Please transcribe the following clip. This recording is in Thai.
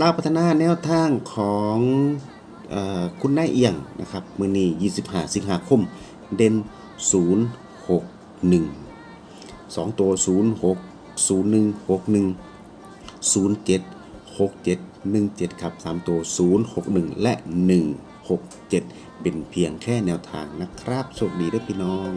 ลาวพัฒนาแนวทางของอคุณนายเอียงนะครับมือนี้ 25 สิงหาคม เด่น 061 2 ตัว 06 01 61 07 67 17 ครับ 3 ตัว 061 และ 167 เป็นเพียงแค่แนวทางนะครับโชคดีด้วยพี่น้อง